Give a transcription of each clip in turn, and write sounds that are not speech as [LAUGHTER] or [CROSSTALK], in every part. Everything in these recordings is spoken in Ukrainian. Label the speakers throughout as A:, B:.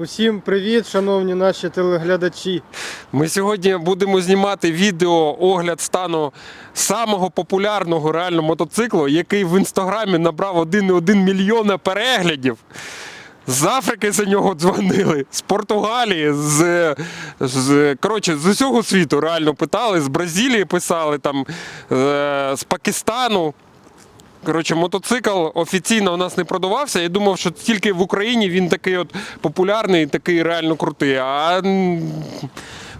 A: Усім привіт, шановні наші телеглядачі.
B: Ми сьогодні будемо знімати відео огляд стану самого популярного реально мотоциклу, який в інстаграмі набрав 1,1 мільйона переглядів. З Африки за нього дзвонили, з Португалії, з, з, коротше, з усього світу реально питали, з Бразилії писали, там, е, з Пакистану. Коротше, мотоцикл офіційно у нас не продавався. Я думав, що тільки в Україні він такий от популярний, такий реально крутий. А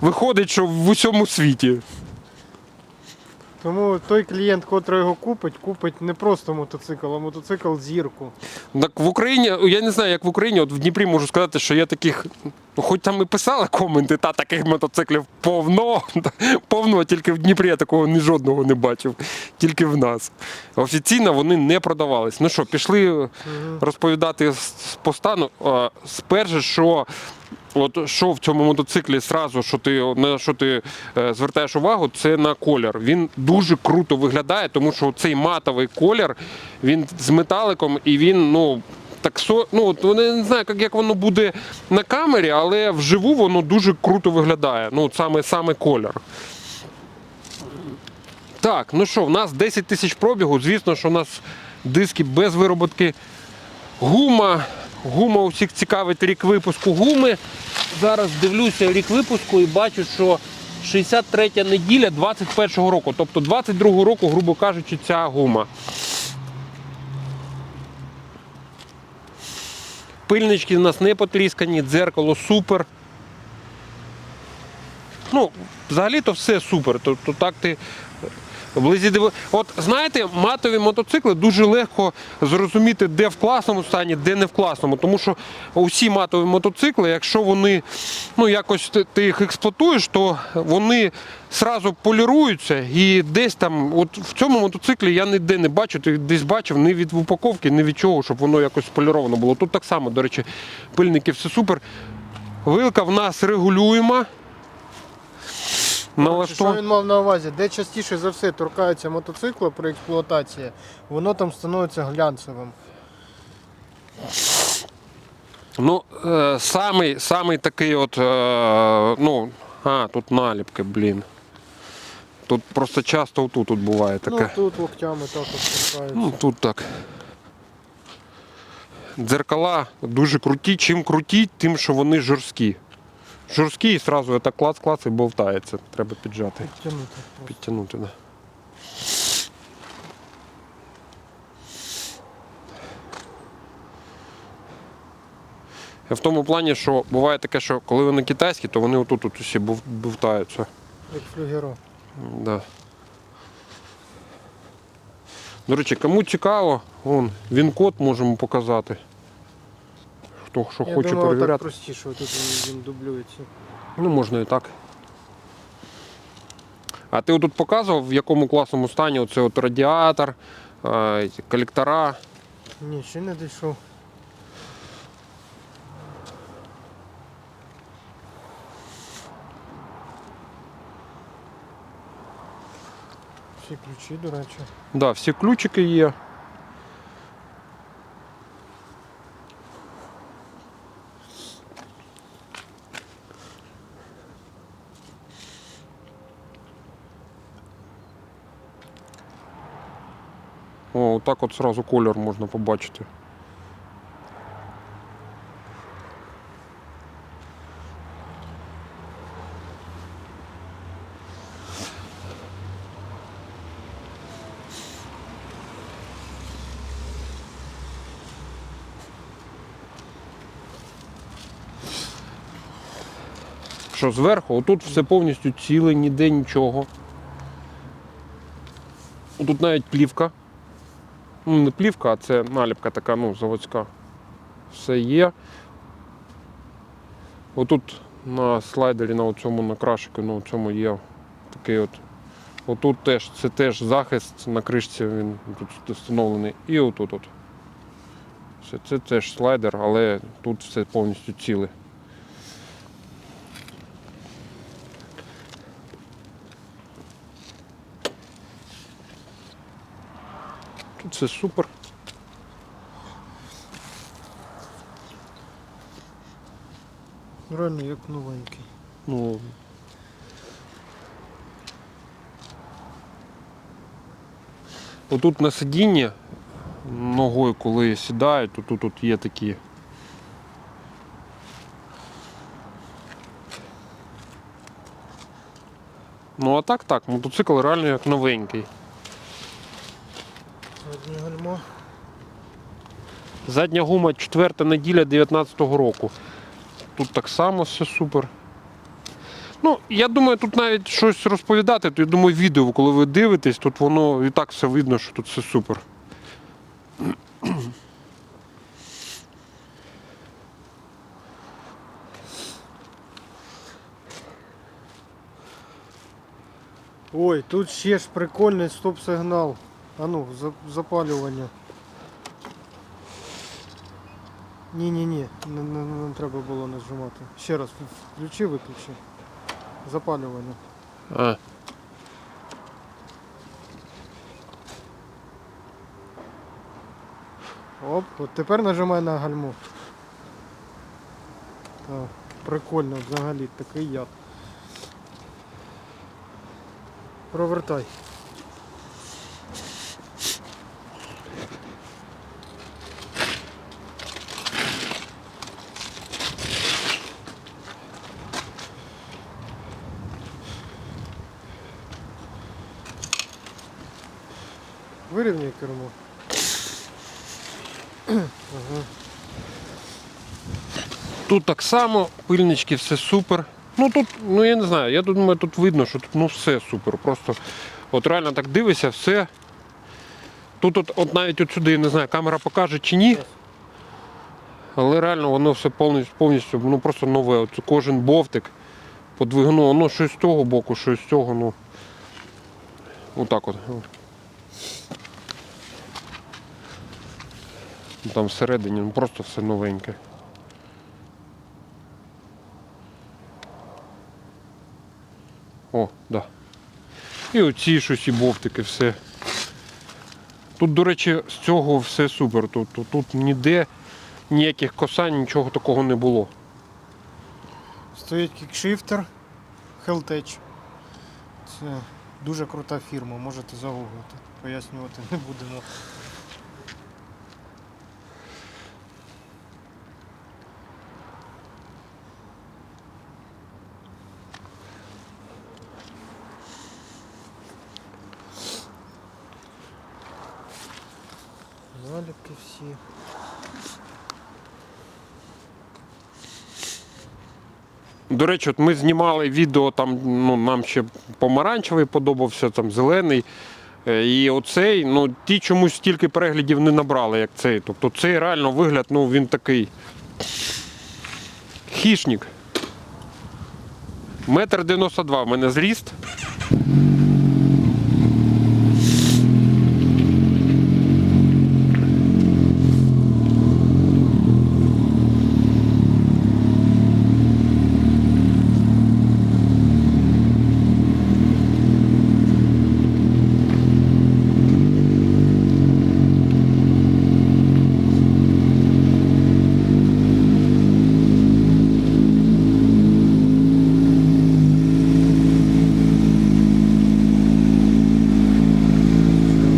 B: виходить, що в усьому світі.
A: Тому той клієнт, котрий його купить, купить не просто мотоцикл, а мотоцикл зірку.
B: Так в Україні, я не знаю, як в Україні, от в Дніпрі можу сказати, що я таких, ну хоч там і писали коменти, та таких мотоциклів повно, [LAUGHS] повно, тільки в Дніпрі я такого ні жодного не бачив, тільки в нас. Офіційно вони не продавались. Ну що, пішли розповідати з- по стану. А, Сперше, що От що в цьому мотоциклі сразу, що ти на що ти е, звертаєш увагу, це на колір. Він дуже круто виглядає, тому що цей матовий колір, він з металиком і він, ну. Так со, ну от не знаю, як, як воно буде на камері, але вживу воно дуже круто виглядає. Ну, саме, саме колір. Так, ну що, в нас 10 тисяч пробігу. Звісно, що у нас диски без вироботки. Гума. Гума усіх цікавить рік випуску гуми. Зараз дивлюся рік випуску і бачу, що 63 неділя 21-го року. Тобто 22-го року, грубо кажучи, ця гума. Пильнички у нас не потріскані, дзеркало супер. Ну, взагалі-то все супер. Тобто так ти Вблизі диви... От знаєте, матові мотоцикли дуже легко зрозуміти, де в класному стані, де не в класному. Тому що усі матові мотоцикли, якщо вони ну, якось ти, їх експлуатуєш, то вони сразу поліруються і десь там, от в цьому мотоциклі я ніде не бачу, ти десь бачив ні від упаковки, ні від чого, щоб воно якось поліровано було. Тут так само, до речі, пильники все супер. Вилка в нас регулюєма.
A: Що він мав на увазі? Де частіше за все торкається мотоцикла при експлуатації, воно там становиться глянцевим.
B: Ну, е, самий, самий такий от, е, ну, а, тут наліпки, блін. Тут просто часто отут тут буває таке.
A: Ну тут локтями так от торкається.
B: Ну, тут так. Дзеркала дуже круті. Чим круті, тим, що вони жорсткі. Жорсткі і одразу так клац-клац і болтається. Треба піджати,
A: Тягнути.
B: підтягнути. Да. В тому плані, що буває таке, що коли вони китайські, то вони отут от усі бовтаються.
A: Як флюгеро.
B: Да. До речі, кому цікаво, вон, він код можемо показати. Хто що
A: Я
B: хоче
A: думаю, так простіше, тут він, він дублюється.
B: Ну, можна і так. А ти отут показував, в якому класному стані оце от радіатор, е, ці колектора.
A: Ні, ще не дійшов. Всі ключі, до речі.
B: Да, всі ключики є. О, так от сразу колір можна побачити. Що зверху, отут все повністю ціле, ніде нічого. Тут навіть плівка. Ну, не плівка, а це наліпка така, ну, заводська. Все є. Отут на слайдері, на цьому на крашику, на цьому є такий от. Отут теж, це теж захист на кришці, він тут встановлений. І отут от. Це теж слайдер, але тут все повністю ціле. Все супер.
A: Реально як новенький.
B: Ну. Отут на сидінні ногою, коли сідаю, то тут, тут є такі. Ну а так так, мотоцикл реально як новенький.
A: Заднє гальмо.
B: Задня гума 4 неділя 19-го року. Тут так само все супер. Ну, я думаю, тут навіть щось розповідати, то я думаю, відео, коли ви дивитесь, тут воно і так все видно, що тут все супер.
A: Ой, тут ще ж прикольний стоп-сигнал. А ну, за- запалювання. Ні-ні-ні, не, не, не треба було нажимати. Ще раз, включи, виключи. Запалювання.
B: А,
A: Оп, от тепер нажимай на гальмо. Так, прикольно взагалі, такий яд. Провертай. Вирівняй кермо. Ага.
B: Тут так само, пильнички, все супер. Ну тут, ну я не знаю, я думаю, тут видно, що тут ну все супер. Просто от реально так дивишся, все. Тут от, от навіть от сюди, я не знаю, камера покаже чи ні. Але реально воно все повністю, повністю ну просто нове. От кожен бовтик по двигуну, воно щось з того боку, щось з цього, ну. Отак от. Там всередині ну, просто все новеньке. О, да. І оці щось і бовтики, все. Тут, до речі, з цього все супер. Тут, тут, тут ніде ніяких косань, нічого такого не було.
A: Стоїть кікшифтер Helltech. Це дуже крута фірма, можете загуглити. Пояснювати не будемо. Наліпки всі.
B: До речі, от ми знімали відео, там ну, нам ще помаранчевий подобався, там зелений. Е, І оцей, ну, ті чомусь стільки переглядів не набрали, як цей. Тобто цей реально вигляд, ну він такий. Хішник. Метр 92 в мене зріст.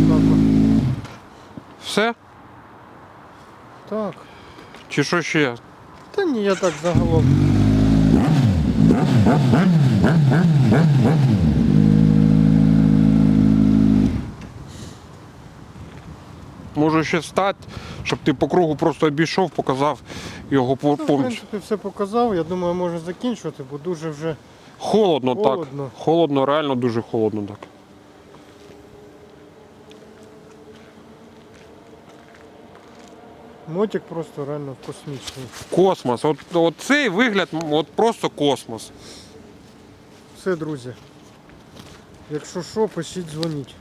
A: Так,
B: Все?
A: так.
B: Чи що ще?
A: Та ні, я так загалом.
B: Можу ще встати, щоб ти по кругу просто обійшов, показав його
A: Ну, в принципі, все показав. Я думаю, можна закінчувати, бо дуже вже
B: Холодно,
A: Холодно.
B: так. Холодно, реально дуже холодно так.
A: Мотик просто реально космічний.
B: Космос. От, от цей вигляд, от просто космос.
A: Все, друзі. Якщо що, пишіть, дзвоніть.